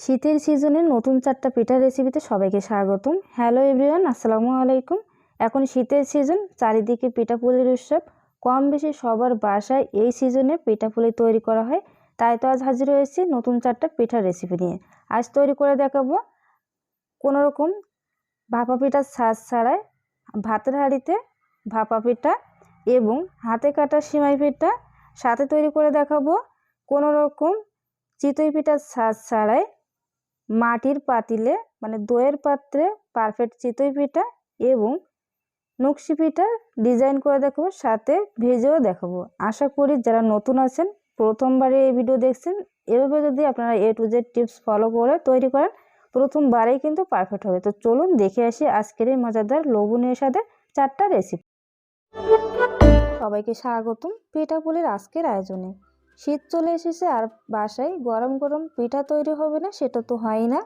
শীতের সিজনে নতুন চারটা পিঠার রেসিপিতে সবাইকে স্বাগতম। হ্যালো এভরিওয়ান আসসালামু আলাইকুম। এখন শীতের সিজন চারিদিকে পিঠাপুলির উৎসব। কম বেশি সবার বাসায় এই সিজনে পিঠাপুলি তৈরি করা হয়। তাই তো আজ হাজির হয়েছি নতুন চারটা পিঠার রেসিপি নিয়ে। আজ তৈরি করে দেখাবো রকম ভাপা পিঠার সাজ ছাড়াই ভাতের হাঁড়িতে ভাপা পিঠা এবং হাতে কাটা সিমাই পিঠা। সাথে তৈরি করে দেখাবো কোনো রকম চিতই পিঠার সাজ ছাড়াই মাটির পাতিলে মানে দইয়ের পাত্রে পারফেক্ট চিতই পিঠা এবং নকশি পিঠা ডিজাইন করে দেখাবো সাথে ভেজেও দেখাবো। আশা করি যারা নতুন আছেন, প্রথমবারে এই ভিডিও দেখছেন, এভাবে যদি আপনারা A to Z tips follow করে তৈরি করেন, প্রথমবারেই কিন্তু পারফেক্ট হবে। তো চলুন দেখে আসি আজকের এই মজাদার লবণের সাথে চারটা রেসিপি সবাইকে স্বাগতম পিঠাপুলির আজকের আয়োজনে। শীত চলে এসেছে আর বাসায় গরম গরম পিঠা তৈরি হবে না, সেটা তো হয় না।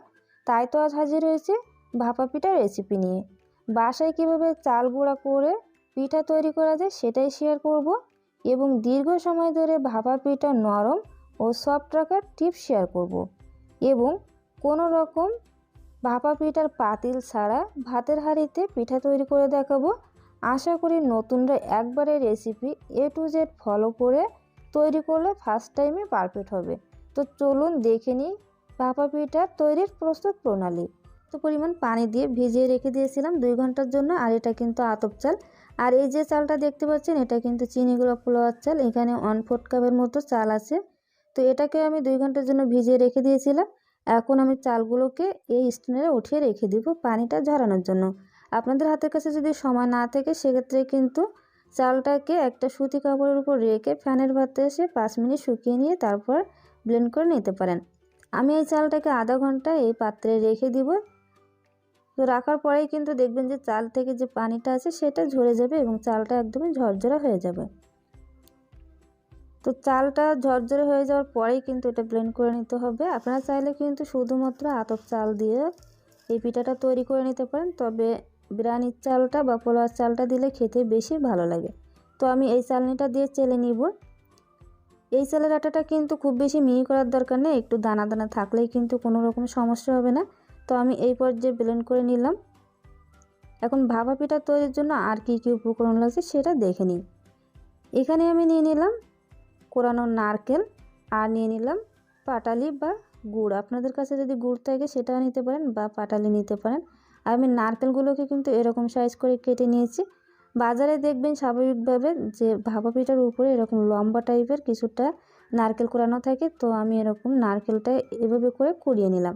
তাই তো আজ হাজির হয়েছে ভাপা পিঠার রেসিপি নিয়ে। বাসায় কীভাবে চাল গুঁড়া করে পিঠা তৈরি করা যায় সেটাই শেয়ার করব এবং দীর্ঘ সময় ধরে ভাপা পিঠা নরম ও সফট রাখার টিপস শেয়ার করব এবং কোনো রকম ভাপা পিঠার পাতিল ছাড়া ভাতের হাঁড়িতে পিঠা তৈরি করে দেখাবো। আশা করি নতুনরা একবারে recipe A to Z follow করে তৈরি করলে ফার্স্ট টাইমে পারফেক্ট হবে। তো চলুন দেখে নিই ভাপা পিঠার তৈরির প্রস্তুত প্রণালী। তো পরিমাণ পানি দিয়ে ভিজিয়ে রেখে দিয়েছিলাম দুই ঘণ্টার জন্য, আর এটা কিন্তু আতপ চাল। আর এই যে চালটা দেখতে পাচ্ছেন, এটা কিন্তু চিনিগুলো পোলাওয়ার চাল। এখানে ওয়ান ফোর্থ কাপের মতো চাল আছে। তো এটাকে আমি দুই ঘণ্টার জন্য ভিজিয়ে রেখে দিয়েছিলাম। এখন আমি চালগুলোকে এই স্ট্যান্ডে উঠিয়ে রেখে দিব পানিটা ঝরানোর জন্য। আপনাদের হাতের কাছে যদি সময় না থাকে, সেক্ষেত্রে কিন্তু চালটাকে একটা সুতি কাপড়ের উপর রেখে ফ্যানের বাতাসে পাঁচ মিনিট শুকিয়ে নিয়ে তারপর ব্লেন্ড করে নিতে পারেন। আমি এই চালটাকে আধা ঘণ্টা এই পাত্রে রেখে দিব। তো রাখার পরেই কিন্তু দেখবেন যে চাল থেকে যে পানিটা আছে সেটা ঝরে যাবে এবং চালটা একদমই ঝরঝরা হয়ে যাবে। তো চালটা ঝরঝরে হয়ে যাওয়ার পরেই কিন্তু এটা ব্লেন্ড করে নিতে হবে। আপনারা চাইলে কিন্তু শুধুমাত্র আতপ চাল দিয়ে এই পিঠাটা তৈরি করে নিতে পারেন। তবে বিরিয়ানির চালটা বা পোলাওয়ার চালটা দিলে খেতে বেশি ভালো লাগে। তো আমি এই চালনিটা দিয়ে চেলে নিব। এই চালের আটাটা কিন্তু খুব বেশি মিহি করার দরকার নেই, একটু দানা দানা থাকলেই কিন্তু কোনো রকম সমস্যা হবে না। তো আমি এই পর্যায়ে ব্লেন্ড করে নিলাম। এখন ভাপা পিঠা তৈরির জন্য আর কি কী উপকরণ লাগছে সেটা দেখে নিই। এখানে আমি নিয়ে নিলাম কোরানো নারকেল আর নিয়ে নিলাম পাটালি বা গুড়। আপনাদের কাছে যদি গুড় থাকে সেটাও নিতে পারেন বা পাটালি নিতে পারেন। আর আমি নারকেলগুলোকে কিন্তু এরকম সাইজ করে কেটে নিয়েছি। বাজারে দেখবেন স্বাভাবিকভাবে যে ভাপা পিঠার উপরে এরকম লম্বা টাইপের কিছুটা নারকেল কোরানো থাকে, তো আমি এরকম নারকেলটা এভাবে করে কুড়িয়ে নিলাম।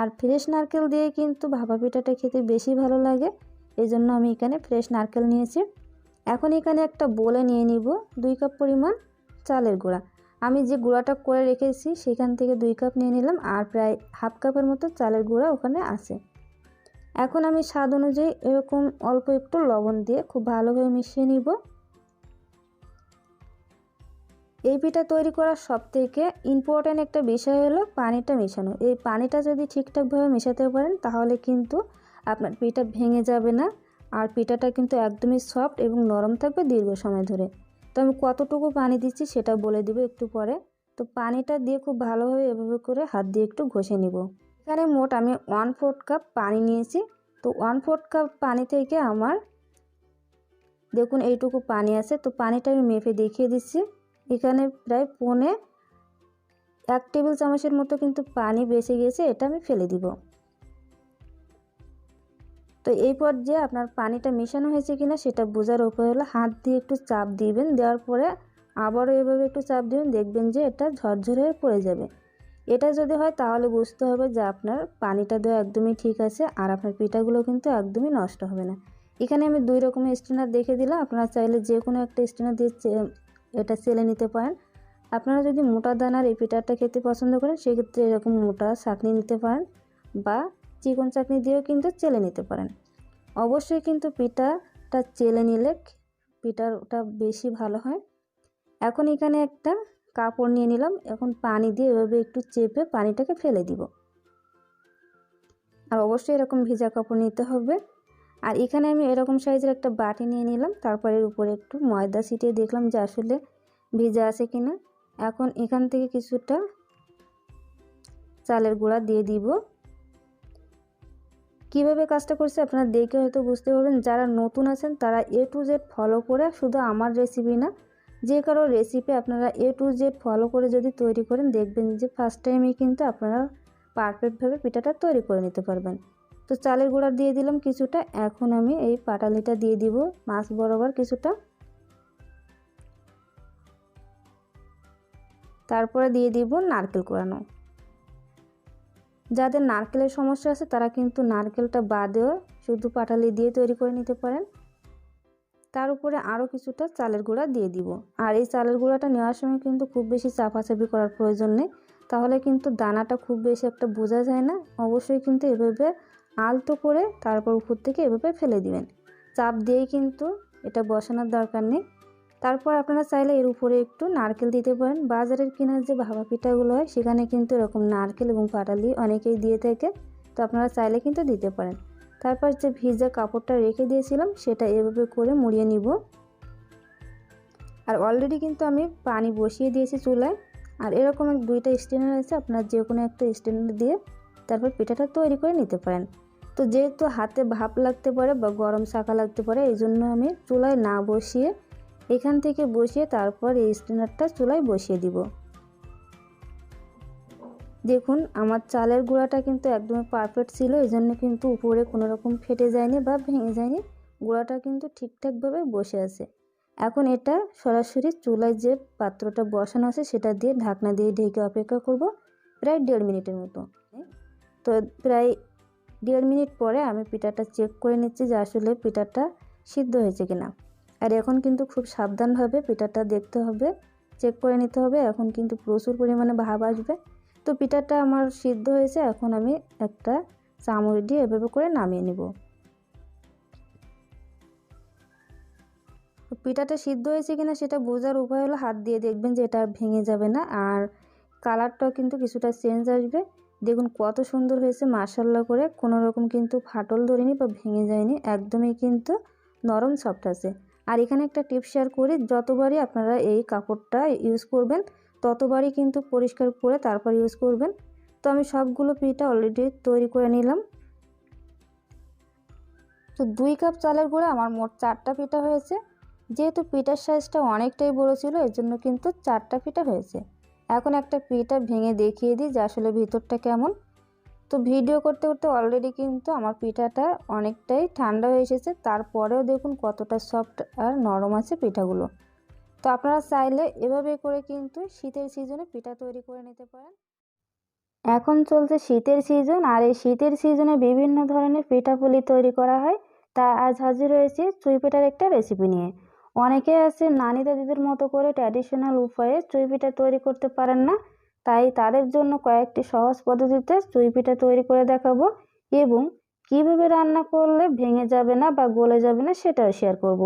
আর ফ্রেশ নারকেল দিয়ে কিন্তু ভাপা পিঠাটা খেতে বেশি ভালো লাগে এই জন্য আমি এখানে ফ্রেশ নারকেল নিয়েছি। এখন এখানে একটা বলে নিয়ে নিব, দুই কাপ পরিমাণ চালের গুঁড়া। আমি যে গুঁড়াটা করে রেখেছি, সেখান থেকে দুই কাপ নিয়ে নিলাম, আর প্রায় হাফ কাপের মতো চালের গুঁড়া ওখানে আছে। এখন আমি স্বাদ অনুযায়ী এরকম অল্প একটু লবণ দিয়ে খুব ভালোভাবে মিশিয়ে নিব। এই পিঠা তৈরি করার সব থেকে ইম্পর্ট্যান্ট একটা বিষয় হলো পানিটা মেশানো। এই পানিটা যদি ঠিকঠাকভাবে মেশাতে পারেন তাহলে কিন্তু আপনার পিঠা ভেঙে যাবে না আর পিঠাটা কিন্তু একদমই সফট এবং নরম থাকবে দীর্ঘ সময় ধরে। তো আমি কতটুকু পানি দিচ্ছি সেটা বলে দিব একটু পরে। তো পানিটা দিয়ে খুব ভালোভাবে এভাবে করে হাত দিয়ে একটু ঘষে নিব। এখানে মোট আমি ওয়ান ফোর্থ কাপ পানি নিয়েছি। তো ওয়ান ফোর্থ কাপ পানি থেকে আমার, দেখুন এইটুকু পানি আছে। তো পানিটা আমি মেপে দেখিয়ে দিচ্ছি। এখানে প্রায় পৌনে এক টেবিল চামচের মতো কিন্তু পানি বেঁচে গিয়েছে এটা আমি ফেলে দিব। তো এই পর্যায়ে আপনার পানিটা মেশানো হয়েছে কিনা সেটা বোঝার উপায় হলো হাত দিয়ে একটু চাপ দিবেন। দেওয়ার পরে আবারও এভাবে একটু চাপ দিবেন, দেখবেন যে এটা ঝরঝরে পড়ে যাবে। এটা যদি হয় তাহলে বুঝতে হবে যে আপনার পানিটা দেওয়া একদমই ঠিক আছে আর আপনার পিঠাগুলো কিন্তু একদমই নষ্ট হবে না। এখানে আমি দুই রকমের স্ট্যান্ডার দেখে দিলাম। আপনারা চাইলে যে কোনো একটা স্ট্যান্ডার দিয়ে এটা সেলে নিতে পারেন। আপনারা যদি মোটা দানার এই পিঠাটা খেতে পছন্দ করেন, সেক্ষেত্রে এরকম মোটা চাটনি নিতে পারেন বা চিকন চাটনি দিয়েও কিন্তু চেলে নিতে পারেন। অবশ্যই কিন্তু পিঠাটা চেলে নিলে পিঠাটা বেশি ভালো হয়। এখন এখানে একটা কাপড় নিয়ে নিলাম। এখন পানি দিয়ে এভাবে একটু চেপে পানিটাকে ফেলে দিব। আর অবশ্যই এরকম ভিজা কাপড় নিতে হবে। আর এখানে আমি এরকম সাইজের একটা বাটি নিয়ে নিলাম। তারপরে উপরে একটু ময়দা ছিটিয়ে দেখলাম যে আসলে ভিজা আছে কিনা। এখন এখান থেকে কিছুটা চালের গুঁড়া দিয়ে দিব। কীভাবে কাজটা করছে আপনারা দেখে হয়তো বুঝতে পারবেন। যারা নতুন আছেন তারা এ টু জেড ফলো করে শুধু আমার রেসিপি না যে কারও রেসিপি আপনারা এ টু জেড ফলো করে যদি তৈরি করেন, দেখবেন যে ফার্স্ট টাইমেই কিন্তু আপনারা পারফেক্টভাবে পিঠাটা তৈরি করে নিতে পারবেন। তো চালের গুঁড়া দিয়ে দিলাম কিছুটা, এখন আমি এই পাটালিটা দিয়ে দিব মাছ বরাবর কিছুটা। তারপরে দিয়ে দিব নারকেল কোড়ানো। যাদের নারকেলের সমস্যা আছে, তারা কিন্তু নারকেলটা বাদেও শুধু পাটালি দিয়ে তৈরি করে নিতে পারেন। তার উপরে আরও কিছুটা চালের গুঁড়া দিয়ে দিব। আর এই চালের গুঁড়াটা নেওয়ার সময় কিন্তু খুব বেশি চাপাচাপি করার প্রয়োজন নেই। তাহলে কিন্তু দানাটা খুব বেশি একটা বোঝা যায় না। অবশ্যই কিন্তু এভাবে আলতো করে তারপর উপর থেকে এভাবে ফেলে দিবেন। চাপ দিয়েই কিন্তু এটা বসানোর দরকার নেই। তারপর আপনারা চাইলে এর উপরে একটু নারকেল দিতে পারেন। বাজারের কেনার যে ভাবা পিঠাগুলো হয়, সেখানে কিন্তু এরকম নারকেল এবং পাটালি অনেকেই দিয়ে থাকে। তো আপনারা চাইলে কিন্তু দিতে পারেন। তারপর যে ভিজা কাপড়টা রেখে দিয়েছিলাম, সেটা এভাবে করে মুড়িয়ে নিব। আর অলরেডি কিন্তু আমি পানি বসিয়ে দিয়েছি চুলায়। আর এরকম এক দুইটা স্ট্যান্ডার আছে, আপনার যে কোনো একটা স্ট্যান্ডার দিয়ে তারপর পিঠাটা তৈরি করে নিতে পারেন। তো যেহেতু হাতে ভাপ লাগতে পারে বা গরম শাঁকা লাগতে পারে, এই জন্য আমি চুলায় না বসিয়ে এখান থেকে বসিয়ে তারপর এই স্ট্যান্ডারটা চুলায় বসিয়ে দিব। দেখুন, আমার চালের গুঁড়াটা কিন্তু একদমই পারফেক্ট ছিল এই জন্য কিন্তু উপরে কোনো রকম ফেটে যায়নি বা ভেঙে যায়নি, গুঁড়াটা কিন্তু ঠিকঠাকভাবে বসে আছে। এখন এটা সরাসরি চুলায় যে পাত্রটা বসানো আছে, সেটা দিয়ে ঢাকনা দিয়ে ঢেকে অপেক্ষা করব প্রায় দেড় মিনিটের মতো। তো প্রায় দেড় মিনিট পরে আমি পিঠাটা চেক করে নিচ্ছি যে আসলে পিঠাটা সিদ্ধ হয়েছে কিনা। আর এখন কিন্তু খুব সাবধানভাবে পিঠাটা দেখতে হবে চেক করে নিতে হবে, এখন কিন্তু প্রচুর পরিমাণে ভাব আসবে। তো পিঠাটা আমার সিদ্ধ হয়েছে, এখন আমি একটা চামচ দিয়ে এভাবে করে নামিয়ে নিব। পিঠাটা সিদ্ধ হয়েছে কিনা সেটা বোঝার উপায় হলো হাত দিয়ে দেখবেন যে এটা ভেঙে যাবে না, আর কালারটাও কিন্তু কিছুটা চেঞ্জ আসবে। দেখুন কত সুন্দর হয়েছে মার্শাল্লা করে। কোনো রকম কিন্তু ফাটল ধরেনি বা ভেঙে যায়নি, একদমই কিন্তু নরম সফট আছে। আর এখানে একটা টিপ শেয়ার করি, যতবারই আপনারা এই কাপড়টা ইউজ করবেন ততবারই কিন্তু পরিষ্কার করে তারপর ইউজ করবেন। তো আমি সবগুলো পিঠা অলরেডি তৈরি করে নিলাম। তো দুই কাপ চালের গুঁড়া, আমার মোট চারটা পিঠা হয়েছে। যেহেতু পিঠার সাইজটা অনেকটাই বড়ো ছিল, এর জন্য কিন্তু চারটা পিঠা হয়েছে। এখন একটা পিঠা ভেঙে দেখিয়ে দিই যে আসলে ভিতরটা কেমন। তো ভিডিও করতে করতে অলরেডি কিন্তু আমার পিঠাটা অনেকটাই ঠান্ডা হয়ে এসেছে। তারপরেও দেখুন কতটা সফট আর নরম আছে পিঠাগুলো। তো আপনারা চাইলে এভাবে করে কিন্তু শীতের সিজনে পিঠা তৈরি করে নিতে পারেন। এখন চলছে শীতের সিজন আর এই শীতের সিজনে বিভিন্ন ধরনের পিঠাপুলি তৈরি করা হয়। তা আজ হাজির হয়েছে চুই পিঠার একটা রেসিপি নিয়ে। অনেকে আছে নানি দাদিদের মতো করে ট্র্যাডিশনাল উপায়ে চুই পিঠা তৈরি করতে পারেন না। তাই তাদের জন্য কয়েকটি সহজ পদ্ধতিতে চুই পিঠা তৈরি করে দেখাবো এবং কীভাবে রান্না করলে ভেঙে যাবে না বা গলে যাবে না সেটাও শেয়ার করব।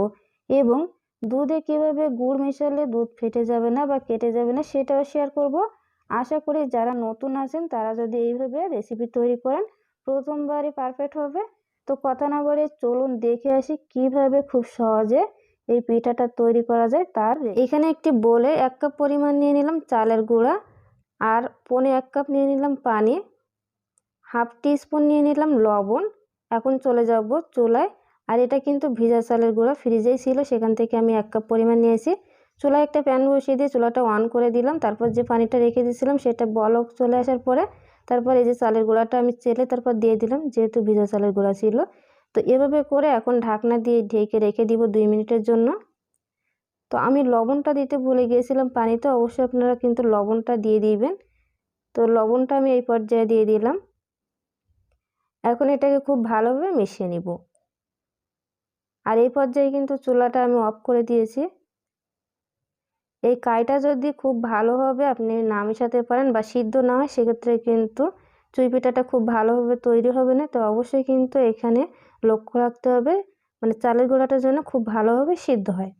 এবং দুধে কীভাবে গুড় মেশালে দুধ ফেটে যাবে না বা কেটে যাবে না সেটাও শেয়ার করব। আশা করি যারা নতুন আছেন, তারা যদি এইভাবে রেসিপি তৈরি করেন, প্রথমবারই পারফেক্ট হবে। তো কথা না বলে চলুন দেখে আসি কীভাবে খুব সহজে এই পিঠাটা তৈরি করা যায় তার এখানে একটি বলে এক কাপ পরিমাণ নিয়ে নিলাম চালের গুঁড়া আর পনে এক কাপ নিয়ে নিলাম পানি। হাফ স্পুন নিয়ে নিলাম লবণ। এখন চলে যাব চুলায়। আর এটা কিন্তু ভিজা চালের গুঁড়া, ফ্রিজেই ছিল, সেখান থেকে আমি এক কাপ পরিমাণ নিয়েছি। চুলায় একটা প্যান বসিয়ে দিয়ে চুলাটা অন করে দিলাম, তারপর যে পানিটা রেখে দিয়েছিলাম সেটা বলক চলে আসার পরে তারপর এই যে চালের গুঁড়াটা আমি চেলে তারপর দিয়ে দিলাম, যেহেতু ভিজা চালের গুঁড়া ছিল। তো এভাবে করে এখন ঢাকনা দিয়ে ঢেকে রেখে দিব দুই মিনিটের জন্য। তো আমি লবণটা দিতে ভুলে গিয়েছিলাম পানিতে, অবশ্যই আপনারা কিন্তু লবণটা দিয়ে দিবেন। তো লবণটা আমি এই পর্যায়ে দিয়ে দিলাম। এখন এটাকে খুব ভালোভাবে মিশিয়ে নিব। আর এই পর্যায়ে কিন্তু চুলাটা আমি অফ করে দিয়েছি। এই কাইটা যদি খুব ভালোভাবে আপনি না মেশাতে পারেন বা সিদ্ধ না হয়, সেক্ষেত্রে কিন্তু চুই পিঠাটা খুব ভালোভাবে তৈরি হবে না। তো অবশ্যই কিন্তু এখানে লক্ষ্য রাখতে হবে মানে চালের গোড়াটা যেন খুব ভালোভাবে সিদ্ধ হয়।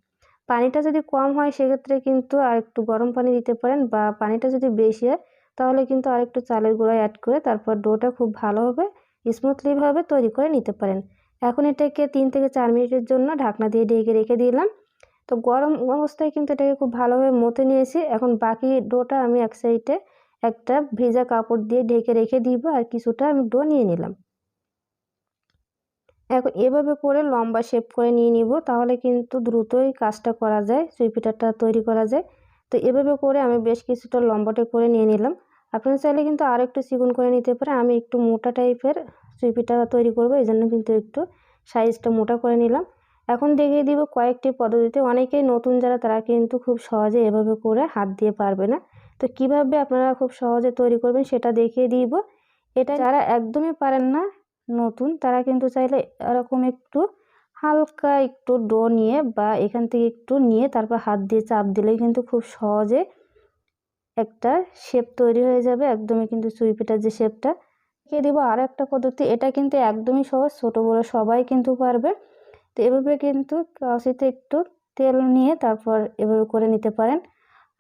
পানিটা যদি কম হয়, সেক্ষেত্রে কিন্তু আর একটু গরম পানি দিতে পারেন বা পানিটা যদি বেশি হয়, তাহলে কিন্তু আর একটু চালের গুঁড়া অ্যাড করে তারপর ডোটা খুব ভালোভাবে স্মুথলিভাবে তৈরি করে নিতে পারেন। এখন এটাকে তিন থেকে চার মিনিটের জন্য ঢাকনা দিয়ে ঢেকে রেখে দিলাম। তো গরম অবস্থায় কিন্তু এটাকে খুব ভালোভাবে মতে নিয়েছি। এখন বাকি ডোটা আমি এক সাইডে একটা ভেজা কাপড় দিয়ে ঢেকে রেখে দিব আর কিছুটা আমি ডো নিয়ে নিলাম। এখন এভাবে করে লম্বা শেপ করে নিয়ে নিব তাহলে কিন্তু দ্রুতই কাজটা করা যায় সুইপিটারটা তৈরি করা যায়। তো এভাবে করে আমি বেশ কিছুটা লম্বাটে করে নিয়ে নিলাম। আপনারা চাইলে কিন্তু আরও একটু চিকন করে নিতে পারে আমি একটু মোটা টাইপের সুই তৈরি করব, এই জন্য কিন্তু একটু সাইজটা মোটা করে নিলাম। এখন দেখিয়ে দিব কয়েকটি পদ্ধতিতে। অনেকেই নতুন যারা, তারা কিন্তু খুব সহজে এভাবে করে হাত দিয়ে পারবে না। তো কীভাবে আপনারা খুব সহজে তৈরি করবেন সেটা দেখিয়ে দিব। এটা যারা একদমই পারেন না, নতুন, তারা কিন্তু চাইলে এরকম একটু হালকা একটু ডো নিয়ে বা এখান থেকে একটু নিয়ে তারপর হাত দিয়ে চাপ দিলেই কিন্তু খুব সহজে একটা শেপ তৈরি হয়ে যাবে। একদমই কিন্তু চুই পিঠার যে শেপটা দেখিয়ে দিব আরও একটা পদ্ধতি। এটা কিন্তু একদমই সহজ, ছোটো, বড়ো সবাই কিন্তু পারবে। তো এভাবে কিন্তু কাশিতে একটু তেল নিয়ে তারপর এভাবে করে নিতে পারেন।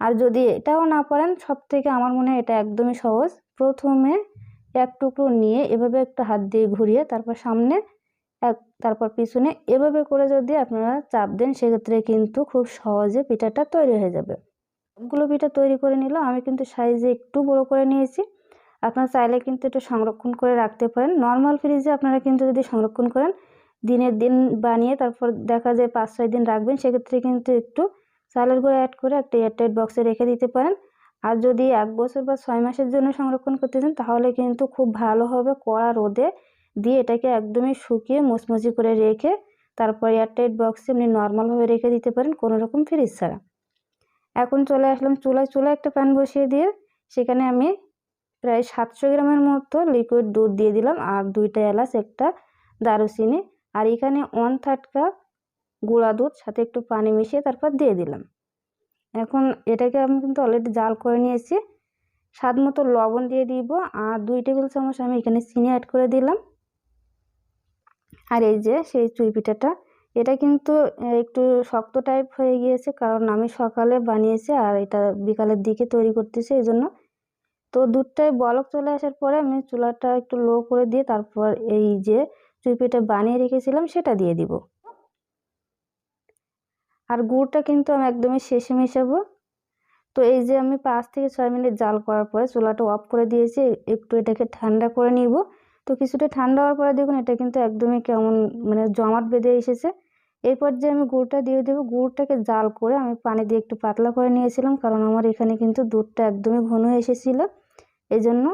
আর যদি এটাও না পারেন সব থেকে আমার মনে হয় এটা একদমই সহজ। প্রথমে এক টুকরো নিয়ে এভাবে একটা হাত দিয়ে ঘুরিয়ে তারপর সামনে এক, তারপর পিছনে এভাবে করে যদি আপনারা চাপ দেন, সেক্ষেত্রে কিন্তু খুব সহজে পিঠাটা তৈরি হয়ে যাবে। সবগুলো পিঠা তৈরি করে নিলাম। আমি কিন্তু সাইজে একটু বড় করে নিয়েছি। আপনারা চাইলে কিন্তু এটা সংরক্ষণ করে রাখতে পারেন। নর্মাল ফ্রিজে আপনারা কিন্তু যদি সংরক্ষণ করেন, দিনের দিন বানিয়ে তারপর দেখা যায় পাঁচ, ছয় দিন রাখবেন, সেক্ষেত্রে কিন্তু একটু চালের গুঁড়ো অ্যাড করে একটা এয়ারটাইট বক্সে রেখে দিতে পারেন। আর যদি এক বছর বা ছয় মাসের জন্য সংরক্ষণ করতে চান, তাহলে কিন্তু খুব ভালো হবে কড়া রোদে দিয়ে এটাকে একদমই শুকিয়ে মুচমুচি করে রেখে তারপর এয়ারটাইট বক্সে এমনি নর্মালভাবে রেখে দিতে পারেন কোনো রকম ফ্রিজ ছাড়া। এখন চলে আসলাম চুলায়। চুলায় একটা প্যান বসিয়ে দিয়ে সেখানে আমি প্রায় সাতশো গ্রামের মতো লিকুইড দুধ দিয়ে দিলাম আর দুইটা এলাচ, একটা দারুচিনি আর এখানে ওয়ান থার্ড কাপ গুঁড়া দুধ, সাথে একটু পানি মিশিয়ে তারপর দিয়ে দিলাম। এখন এটাকে আমি কিন্তু অলরেডি জাল করে নিয়েছি। স্বাদ মতো লবণ দিয়ে দিব আর দুই টেবিল চামচ আমি এখানে চিনি অ্যাড করে দিলাম। আর এই যে সেই চুই পিঠাটা, এটা কিন্তু একটু শক্ত টাইপ হয়ে গিয়েছে কারণ আমি সকালে বানিয়েছি আর এটা বিকালের দিকে তৈরি করতেছি এই জন্য তো দুধটায় বলক চলে আসার পরে আমি চুলাটা একটু লো করে দিয়ে তারপর এই যে চুই পিঠা বানিয়ে রেখেছিলাম সেটা দিয়ে দিব। আর গুড়টা কিন্তু আমি একদমই শেষে মেশাবো। তো এই যে আমি পাঁচ থেকে ছয় মিনিট জাল করার পরে চুলাটা অফ করে দিয়েছি, একটু এটাকে ঠান্ডা করে নিব। তো কিছুটা ঠান্ডা হওয়ার পরে দেখুন এটা কিন্তু একদমই কেমন মানে জমাট বেঁধে এসেছে। এরপর যে আমি গুড়টা দিয়ে দেবো, গুড়টাকে জাল করে আমি পানি দিয়ে একটু পাতলা করে নিয়েছিলাম, কারণ আমার এখানে কিন্তু দুধটা একদমই ঘন এসেছিল। এই জন্য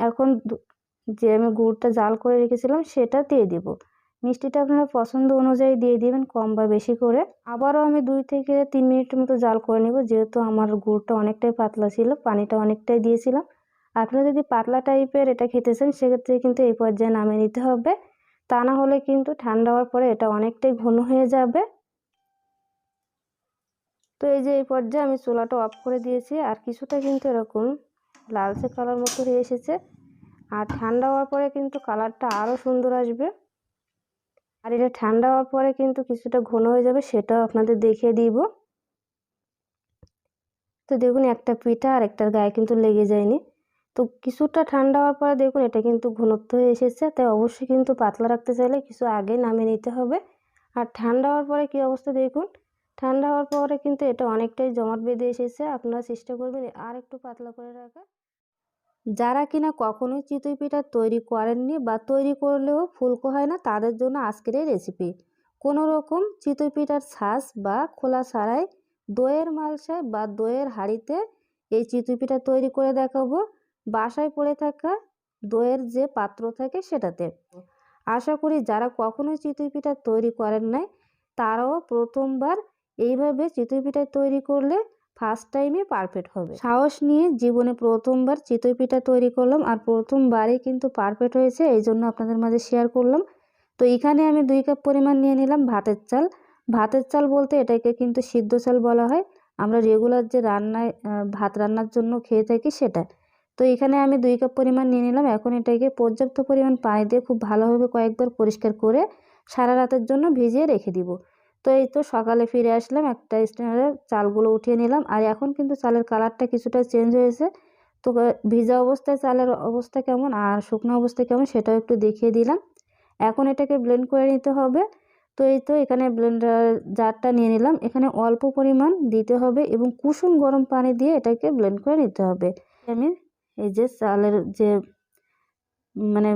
এখন যে আমি গুড়টা জাল করে রেখেছিলাম সেটা দিয়ে দিব। মিষ্টিটা আপনারা পছন্দ অনুযায়ী দিয়ে দিবেন, কম বা বেশি করে। আবারও আমি দুই থেকে তিন মিনিটের মতো জাল করে নেব, যেহেতু আমার গুড়টা অনেকটাই পাতলা ছিল, পানিটা অনেকটাই দিয়েছিলাম। আপনারা যদি পাতলা টাইপের এটা খেতে চান, সেক্ষেত্রে কিন্তু এই পর্যায়ে নামিয়ে নিতে হবে। তা না হলে কিন্তু ঠান্ডা হওয়ার পরে এটা অনেকটাই ঘন হয়ে যাবে। তো এই যে এই পর্যায়ে আমি চুলাটা অফ করে দিয়েছি, আর কিছুটা কিন্তু এরকম লালচে কালার মতো হয়ে এসেছে। আর ঠান্ডা হওয়ার পরে কিন্তু কালারটা আরও সুন্দর আসবে। আর এটা ঠান্ডা হওয়ার পরে কিন্তু কিছুটা ঘন হয়ে যাবে, সেটাও আপনাদের দেখিয়ে দিব। তো দেখুন, একটা পিঠা আর একটার গায়ে কিন্তু লেগে যায়নি। তো কিছুটা ঠান্ডা হওয়ার পরে দেখুন, এটা কিন্তু ঘনত্ব হয়ে এসেছে। তাই অবশ্যই কিন্তু পাতলা রাখতে চাইলে কিছু আগে নামিয়ে নিতে হবে। আর ঠান্ডা হওয়ার পরে কী অবস্থা দেখুন ঠান্ডা হওয়ার পরে কিন্তু এটা অনেকটাই জমাট বেঁধে এসেছে। আপনারা চেষ্টা করবেন আর একটু পাতলা করে রাখা যারা কিনা কখনোই চিতই পিঠা তৈরি করেননি বা তৈরি করলেও ফুলকো হয় না, তাদের জন্য আজকের এই রেসিপি কোনো রকম চিতই পিঠার ছাঁচ বা খোলা ছাড়াই দইয়ের মালসায় বা দইয়ের হাঁড়িতে এই চিতই পিঠা তৈরি করে দেখাবো। বাসায় পড়ে থাকা দইয়ের যে পাত্র থাকে সেটাতে। আশা করি যারা কখনোই চিতই পিঠা তৈরি করেন নাই, তারাও প্রথমবার এইভাবে চিতই পিঠা তৈরি করলে ফার্স্ট টাইমে পারফেক্ট হবে। সাহস নিয়ে জীবনে প্রথমবার চিতই পিঠা তৈরি করলাম আর প্রথমবারই কিন্তু পারফেক্ট হয়েছে এই জন্য আপনাদের মাঝে শেয়ার করলাম। তো এখানে আমি দুই কাপ পরিমাণ নিয়ে নিলাম ভাতের চাল। ভাতের চাল বলতে এটাকে কিন্তু সিদ্ধ চাল বলা হয়। আমরা রেগুলার যে রান্নায় ভাত রান্নার জন্য খেয়ে থাকি সেটা। তো এখানে আমি দুই কাপ পরিমাণ নিয়ে নিলাম। এখন এটাকে পর্যাপ্ত পরিমাণ পানি দিয়ে খুব ভালোভাবে কয়েকবার পরিষ্কার করে সারা রাতের জন্য ভিজিয়ে রেখে দিব। তো এই তো সকালে ফিরে আসলাম, একটা স্ট্যান্ডারে চালগুলো উঠিয়ে নিলাম। আর এখন কিন্তু চালের কালারটা কিছুটা চেঞ্জ হয়েছে। তো ভিজা অবস্থায় চালের অবস্থা কেমন আর শুকনো অবস্থা কেমন সেটাও একটু দেখিয়ে দিলাম। এখন এটাকে ব্লেন্ড করে নিতে হবে। তো এই তো এখানে ব্লেন্ডার জারটা নিয়ে নিলাম। এখানে অল্প পরিমাণ দিতে হবে এবং কুসুম গরম পানি দিয়ে এটাকে ব্লেন্ড করে নিতে হবে। আমি এই যে চালের যে মানে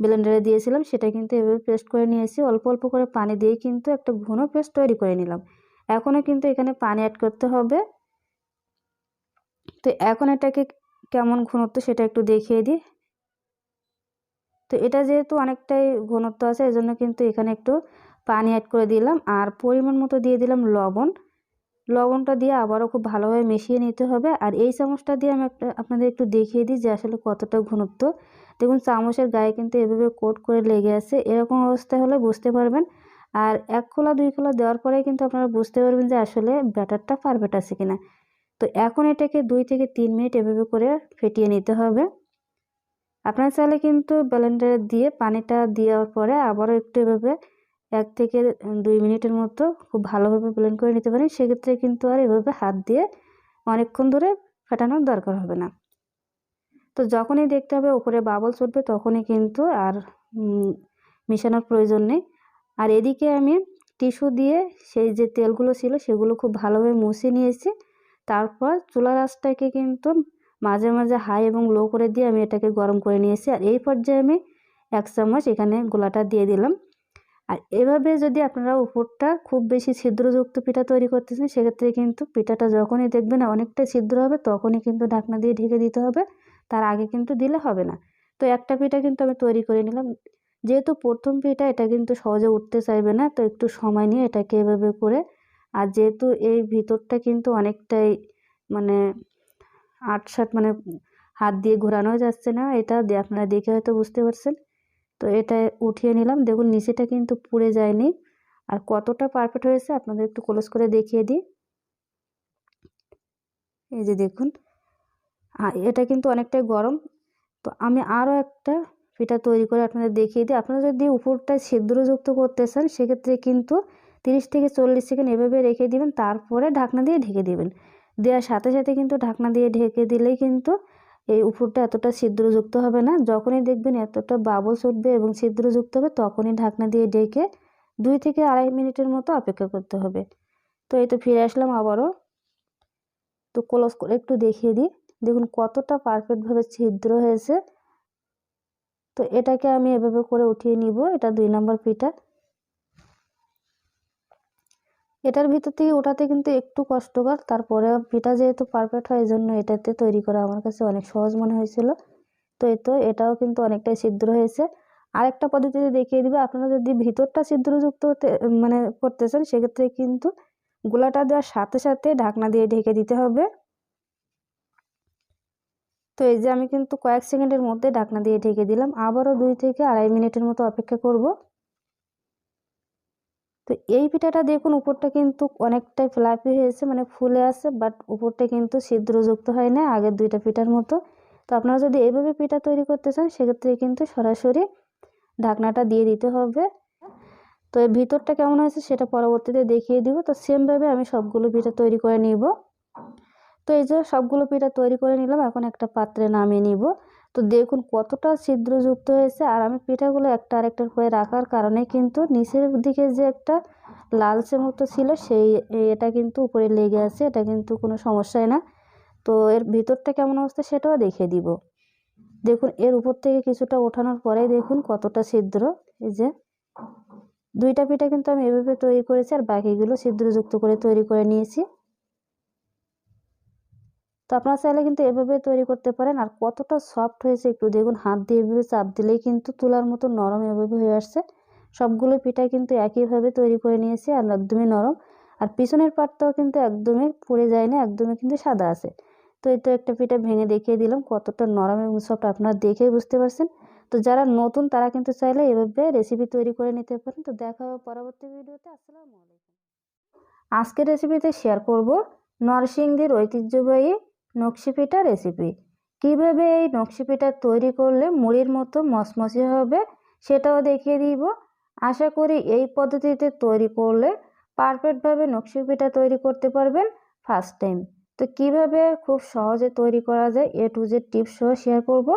ব্লেন্ডারে দিয়েছিলাম, সেটা কিন্তু এভাবে পেস্ট করে নিয়েছি। অল্প অল্প করে পানি দিয়ে কিন্তু একটা ঘন পেস্ট তৈরি করে নিলাম। এখনও কিন্তু এখানে পানি অ্যাড করতে হবে। তো এখন এটাকে কেমন ঘনত্ব সেটা একটু দেখিয়ে দিই। তো এটা যেহেতু অনেকটাই ঘনত্ব আছে এই জন্য কিন্তু এখানে একটু পানি অ্যাড করে দিলাম। আর পরিমাণ মতো দিয়ে দিলাম লবণ। লবণটা দিয়ে আবারও খুব ভালোভাবে মিশিয়ে নিতে হবে। আর এই চামচটা দিয়ে আমি একটা আপনাদের একটু দেখিয়ে দিই যে আসলে কতটা ঘনত্ব। দেখুন, চামচের গায়ে কিন্তু এভাবে কোট করে লেগে আছে। এরকম অবস্থা হলে বুঝতে পারবেন। আর এক খোলা, দুই খোলা দেওয়ার পরে কিন্তু আপনারা বুঝতে পারবেন যে আসলে ব্যাটারটা পারফেক্ট আছে কিনা। তো এখন এটাকে দুই থেকে তিন মিনিট এভাবে করে ফেটিয়ে নিতে হবে। আপনার চাইলে কিন্তু ব্লেন্ডারে দিয়ে পানিটা দেওয়ার পরে আবারও একটু এভাবে এক থেকে দুই মিনিটের মতো খুব ভালোভাবে ব্লেন্ড করে নিতে পারেন। সেক্ষেত্রে কিন্তু আর এভাবে হাত দিয়ে অনেকক্ষণ ধরে ফেটানোর দরকার হবে না। তো যখনই দেখতে হবে উপরে বাবল উঠবে তখনই কিন্তু আর মিশানোর প্রয়োজন নেই। আর এদিকে আমি টিস্যু দিয়ে সেই যে তেলগুলো ছিল, সেগুলো খুব ভালোভাবে মুছে নিয়েছি। তারপর চুলা রাসটাকে কিন্তু মাঝে মাঝে হাই এবং লো করে দিয়ে আমি এটাকে গরম করে নিয়েছি। আর এই পর্যায়ে আমি এক চামচ এখানে গোলাটা দিয়ে দিলাম। আর এভাবে যদি আপনারা উপরটা খুব বেশি ছিদ্রযুক্ত পিঠা তৈরি করতেছেন সেক্ষেত্রে কিন্তু পিঠাটা যখনই দেখবেন অনেকটা ছিদ্র হবে, তখনই কিন্তু ঢাকনা দিয়ে ঢেকে দিতে হবে। তার আগে কিন্তু দিলে হবে না। তো একটা পিঠা কিন্তু আমি তৈরি করে নিলাম। যেহেতু প্রথম পিঠা, এটা কিন্তু সহজে উঠতে চাইবে না, তো একটু সময় নিয়ে এটাকে এভাবে করে। আর যেহেতু এই ভিতরটা কিন্তু অনেকটাই মানে আটসাট মানে হাত দিয়ে ঘোরানো যাচ্ছে না, এটা আপনারা দেখে হয়তো বুঝতে পারছেন। তো এটা উঠিয়ে নিলাম। দেখুন, নিচেটা কিন্তু পুড়ে যায়নি। আর কতটা পারফেক্ট হয়েছে, আপনাদের একটু ক্লোজ করে দেখিয়ে দিই। এই যে দেখুন। এটা কিন্তু অনেকটাই গরম। তো আমি আরও একটা পিঠা তৈরি করে আপনাদের দেখিয়ে দিই। আপনারা যদি উপরটা ছিদ্রযুক্ত করতে চান, সেক্ষেত্রে কিন্তু তিরিশ থেকে চল্লিশ সেকেন্ড এভাবে রেখে দিবেন, তারপরে ঢাকনা দিয়ে ঢেকে দিবেন। দেওয়ার সাথে সাথে কিন্তু ঢাকনা দিয়ে ঢেকে দিলেই কিন্তু এই উপরটা এতটা ছিদ্রযুক্ত হবে না। যখনই দেখবেন এতটা বাবলস উঠবে এবং ছিদ্রযুক্ত হবে, তখনই ঢাকনা দিয়ে ঢেকে দুই থেকে আড়াই মিনিটের মতো অপেক্ষা করতে হবে। তো এই তো ফিরে আসলাম আবারও। তো ক্লোজ করে একটু দেখিয়ে দিই। দেখুন কতটা পারফেক্টভাবে ছিদ্র হয়েছে। তো এটাকে আমি এভাবে করে উঠিয়ে নিব, এটা দুই নম্বর পিঠা। এটার ভিতর থেকে ওঠাতে কিন্তু একটু কষ্টকর, তারপরে পিঠা যেহেতু পারফেক্ট হয় এই জন্য এটাতে তৈরি করা আমার কাছে অনেক সহজ মনে হয়েছিল। তো এই তো, এটাও কিন্তু অনেকটাই ছিদ্র হয়েছে। আরেকটা পদ্ধতিতে দেখিয়ে দিবে, আপনারা যদি ভিতরটা ছিদ্রযুক্ত হতে মানে করতে চান সেক্ষেত্রে কিন্তু গোলাটা দেওয়ার সাথে সাথে ঢাকনা দিয়ে ঢেকে দিতে হবে। তো এই যে আমি কিন্তু কয়েক সেকেন্ডের মধ্যে ঢাকনা দিয়ে ঢেকে দিলাম। আবারও দুই থেকে আড়াই মিনিটের মতো অপেক্ষা করব। তো এই পিঠাটা দেখুন, উপরটা কিন্তু অনেকটাই ফ্লাফি হয়েছে মানে ফুলে আছে বাট উপরটা কিন্তু ছিদ্রযুক্ত হয় না, আগের দুইটা পিঠার মতো। তো আপনারা যদি এইভাবে পিঠা তৈরি করতে চান, সেক্ষেত্রে কিন্তু সরাসরি ঢাকনাটা দিয়ে দিতে হবে। তো এর ভিতরটা কেমন হয়েছে সেটা পরবর্তীতে দেখিয়ে দিব। তো সেমভাবে আমি সবগুলো পিঠা তৈরি করে নিব। তো এই যে সবগুলো পিঠা তৈরি করে নিলাম, এখন একটা পাত্রে নামিয়ে নিব। তো দেখুন কতটা ছিদ্রযুক্ত হয়েছে, আর আমি পিঠাগুলো একটা আরেকটার করে রাখার কারণে কিন্তু নিচের দিকে যে একটা লালচে মতো ছিল, সেই এটা কিন্তু উপরে লেগে আছে, এটা কিন্তু কোনো সমস্যাই না। তো এর ভিতরটা কেমন অবস্থা সেটাও দেখে দিব। দেখুন এর উপর থেকে কিছুটা ওঠানোর পরে দেখুন কতটা ছিদ্র। এই যে দুইটা পিঠা কিন্তু আমি এভাবে তৈরি করেছি, আর বাকিগুলো ছিদ্রযুক্ত করে তৈরি করে নিয়েছি। তো আপনারা চাইলে কিন্তু এভাবে তৈরি করতে পারেন। আর কতটা সফট হয়েছে একটু দেখুন, হাত দিয়ে এভাবে চাপ দিলেই কিন্তু তুলার মতো নরম এভাবে হয়ে আসছে। সবগুলো পিঠা কিন্তু একইভাবে তৈরি করে নিয়েছি, আর একদমই নরম। আর পিছনের পাটটাও কিন্তু একদমই পুড়ে যায় না একদমই কিন্তু সাদা আছে। তো এই তো একটা পিঠা ভেঙে দেখিয়ে দিলাম, কতটা নরম এবং সফট আপনারা দেখেই বুঝতে পারছেন। তো যারা নতুন তারা কিন্তু চাইলে এভাবে রেসিপি তৈরি করে নিতে পারেন। তো দেখা হবে পরবর্তী ভিডিওতে, আসসালামু আলাইকুম। আজকের রেসিপিতে শেয়ার করব নরসিংদীর ঐতিহ্যবাহী নকশি পিঠা রেসিপি কীভাবে এই নকশি পিঠা তৈরি করলে মুড়ির মতো মচমচে হবে সেটাও দেখিয়ে দিব। আশা করি এই পদ্ধতিতে তৈরি করলে পারফেক্টভাবে নকশি পিঠা তৈরি করতে পারবেন ফার্স্ট টাইম তো কীভাবে খুব সহজে তৈরি করা যায় এ টু জেড টিপস সহ শেয়ার করব।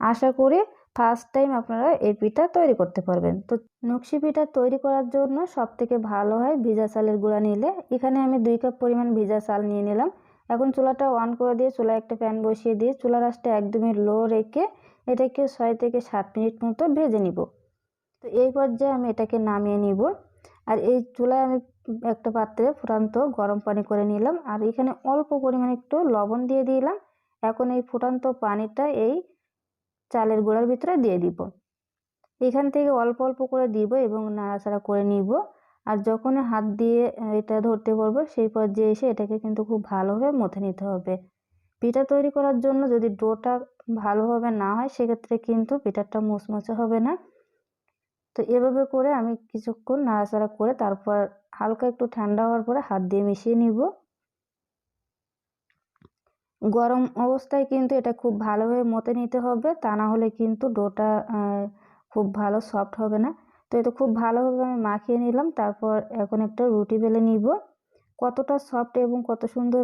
আশা করি ফার্স্ট টাইম আপনারা এই পিঠা তৈরি করতে পারবেন। তো নকশি পিঠা তৈরি করার জন্য সব থেকে ভালো হয় ভিজা চালের গুঁড়া নিলে। এখানে আমি দুই কাপ পরিমাণ ভিজা চাল নিয়ে নিলাম। এখন চুলাটা অন করে দিয়ে চুলায় একটা প্যান বসিয়ে দিয়ে চুলা রাসটা একদমই লো রেখে এটাকে ছয় থেকে সাত মিনিট মতো ভেজে নিব। তো এই পর্যায়ে আমি এটাকে নামিয়ে নিব। আর এই চুলায় আমি একটা পাত্রে ফুটান্ত গরম পানি করে নিলাম। আর এখানে অল্প পরিমাণে একটু লবণ দিয়ে দিলাম। এখন এই ফুটান্ত পানিটা এই চালের গুঁড়ার ভিতরে দিয়ে দিব। এখান থেকে অল্প অল্প করে দিব এবং নাড়াচাড়া করে নিব। আর যখন হাত দিয়ে এটা ধরতে পারব সেই পর্যায়ে এসে এটাকে কিন্তু খুব ভালোভাবে মথে নিতে হবে। পিঠা তৈরি করার জন্য যদি ডোটা ভালোভাবে না হয়, সেক্ষেত্রে কিন্তু পিঠাটা মুচমুচে হবে না। তো এভাবে করে আমি কিছুক্ষণ নাড়াচাড়া করে তারপর হালকা একটু ঠান্ডা হওয়ার পরে হাত দিয়ে মিশিয়ে নিব। গরম অবস্থায় কিন্তু এটা খুব ভালোভাবে মতে নিতে হবে, তা না হলে কিন্তু ডোটা খুব ভালো সফট হবে না। তো এটা খুব ভালোভাবে আমি মাখিয়ে নিলাম। তারপর এখন একটা রুটি বেলে নিব। কতটা সফট এবং কত সুন্দর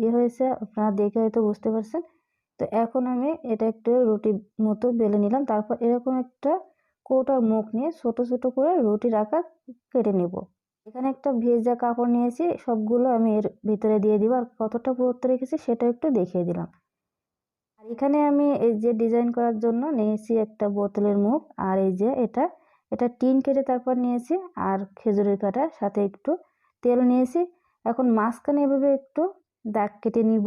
ইয়ে হয়েছে আপনারা দেখে হয়তো বুঝতে পারছেন। তো এখন আমি এটা একটু রুটি মতো বেলে নিলাম। তারপর এরকম একটা কৌটার মুখ নিয়ে ছোট ছোট করে রুটির আকার কেটে নেব। এখানে একটা ভেজা কাপড় নিয়েছি। সবগুলো আমি এর ভিতরে দিয়ে দিব। আর কতটা পুরোত্ব রেখেছি সেটা একটু দেখিয়ে দিলাম। আর এখানে আমি এই যে ডিজাইন করার জন্য নিয়েছি একটা বোতলের মুখ। আর এই যে এটা এটা টিন কেটে তারপর নিয়েছি আর খেজুরের কাটা, সাথে একটু তেল নিয়েছি। এখন মাঝখানে এভাবে একটু দাগ কেটে নিব।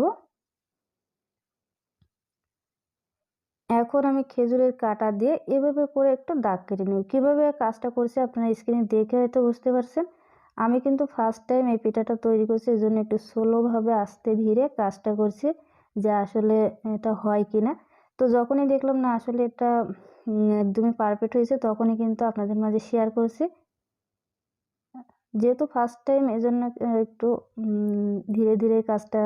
এখন আমি খেজুরের কাটা দিয়ে এভাবে করে একটু দাগ কেটে নেব। কীভাবে কাজটা করছি আপনারা স্ক্রিনে দেখে হয়তো বুঝতে পারছেন। আমি কিন্তু ফার্স্ট টাইম এই পিঠাটা তৈরি করছি এই জন্য একটু স্লোভাবে আস্তে ধীরে কাজটা করছি, যে আসলে এটা হয় কি না তো যখনই দেখলাম না, আসলে এটা একদমই পারফেক্ট হয়েছে, তখনই কিন্তু আপনাদের মাঝে শেয়ার করছি। যেহেতু ফার্স্ট টাইম এই জন্য একটু ধীরে ধীরে কাজটা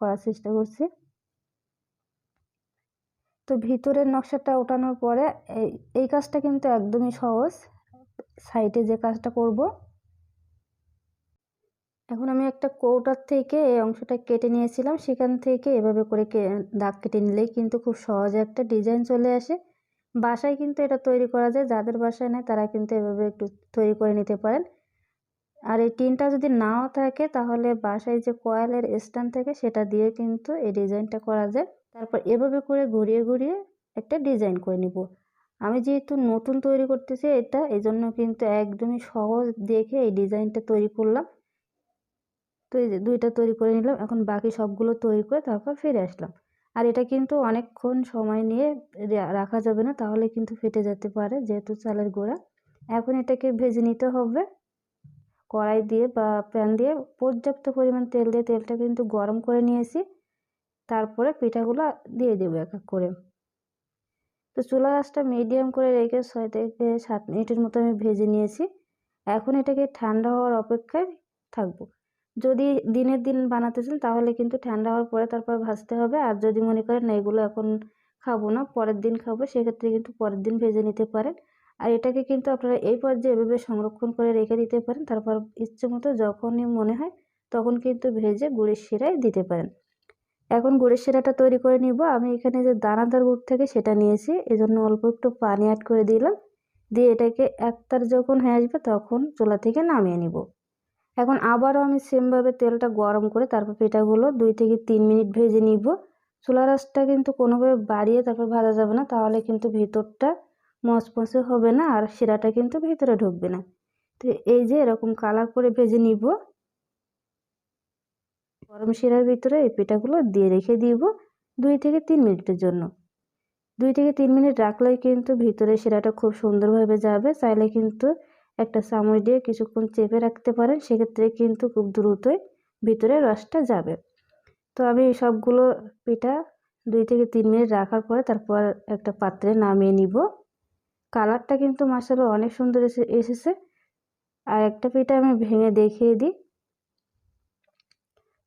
করার চেষ্টা করছি। তো ভিতরের নকশাটা ওঠানোর পরে, এই কাজটা কিন্তু একদমই সহজ। সাইডে যে কাজটা করব এখন আমি একটা কৌটার থেকে এই অংশটা কেটে নিয়েছিলাম। সেখান থেকে এভাবে করে দাগ কেটে নিলেই কিন্তু খুব সহজে একটা ডিজাইন চলে আসে। বাসায় কিন্তু এটা তৈরি করা যায়, যাদের বাসায় নেয় তারা কিন্তু এভাবে একটু তৈরি করে নিতে পারেন। আর এই টিনটা যদি নাও থাকে তাহলে বাসায় যে কয়েলের স্ট্যান্ড থাকে সেটা দিয়ে কিন্তু এই ডিজাইনটা করা যায়। তারপর এভাবে করে ঘুরিয়ে ঘুরিয়ে একটা ডিজাইন করে নিব। আমি যেহেতু নতুন তৈরি করতেছি এটা এই জন্য কিন্তু একদমই সহজ দেখে এই ডিজাইনটা তৈরি করলাম। তো এই যে দুইটা তৈরি করে নিলাম, এখন বাকি সবগুলো তৈরি করে তারপর ফিরে আসলাম। আর এটা কিন্তু অনেকক্ষণ সময় নিয়ে রাখা যাবে না, তাহলে কিন্তু ফেটে যেতে পারে যেহেতু চালের গোড়া। এখন এটাকে ভেজে নিতে হবে। কড়াই দিয়ে বা প্যান দিয়ে পর্যাপ্ত পরিমাণ তেল দিয়ে তেলটা কিন্তু গরম করে নিয়েছি। তারপরে পিঠাগুলো দিয়ে দেবো এক এক করে। তো চুলা আঁচটা মিডিয়াম করে রেখে ছয় থেকে সাত মিনিটের মতো আমি ভেজে নিয়েছি। এখন এটাকে ঠান্ডা হওয়ার অপেক্ষায় থাকব। যদি দিনের দিন বানাতেছেন, তাহলে কিন্তু ঠান্ডা হওয়ার পরে তারপর ভাজতে হবে। আর যদি মনে করেন এগুলো এখন খাব না, পরের দিন খাব, সেক্ষেত্রে কিন্তু পরের দিন ভেজে নিতে পারেন। আর এটাকে কিন্তু আপনারা এই পর্যায়ে এভাবে সংরক্ষণ করে রেখে দিতে পারেন। তারপর ইচ্ছে মতো যখনই মনে হয়, তখন কিন্তু ভেজে গুড়ের শিরায় দিতে পারেন। এখন গুড়ের শিরাটা তৈরি করে নিব। আমি এখানে যে দানাদার গুড় থেকে সেটা নিয়েছি, এজন্য অল্প একটু পানি অ্যাড করে দিলাম। দিয়ে এটাকে একতার যখন হয়ে আসবে, তখন চুলা থেকে নামিয়ে নিব। এখন আবারও আমি সেমভাবে তেলটা গরম করে তারপর পিঠাগুলো দুই থেকে তিন মিনিট ভেজে নিব। চুলা রাসটা কিন্তু কোনোভাবে বাড়িয়ে তারপর ভাজা যাবে না, তাহলে কিন্তু ভিতরটা মচমচে হবে না আর শিরাটা কিন্তু ভিতরে ঢুকবে না। তো এই যে এরকম কালার করে ভেজে নিব। গরম শিরার ভিতরে এই পিঠাগুলো দিয়ে রেখে দিব দুই থেকে তিন মিনিটের জন্য। দুই থেকে তিন মিনিট রাখলেই কিন্তু ভিতরে শিরাটা খুব সুন্দরভাবে যাবে, চাইলে কিন্তু একটা চামচ দিয়ে কিছুক্ষণ চেপে রাখতে পারেন, সেক্ষেত্রে কিন্তু খুব দ্রুতই ভিতরে রসটা যাবে। তো আমি সবগুলো পিঠা দুই থেকে তিন মিনিট রাখার পরে তারপর একটা পাত্রে নামিয়ে নিব। কালারটা কিন্তু মাসালো অনেক সুন্দর এসেছে। আর একটা পিঠা আমি ভেঙে দেখিয়ে দিই।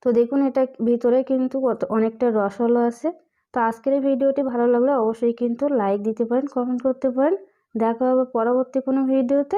তো দেখুন এটা ভিতরে কিন্তু অনেকটা রসলো আছে। তো আজকের এই ভিডিওটি ভালো লাগলে অবশ্যই কিন্তু লাইক দিতে পারেন, কমেন্ট করতে পারেন। দেখা হবে পরবর্তী কোনো ভিডিওতে।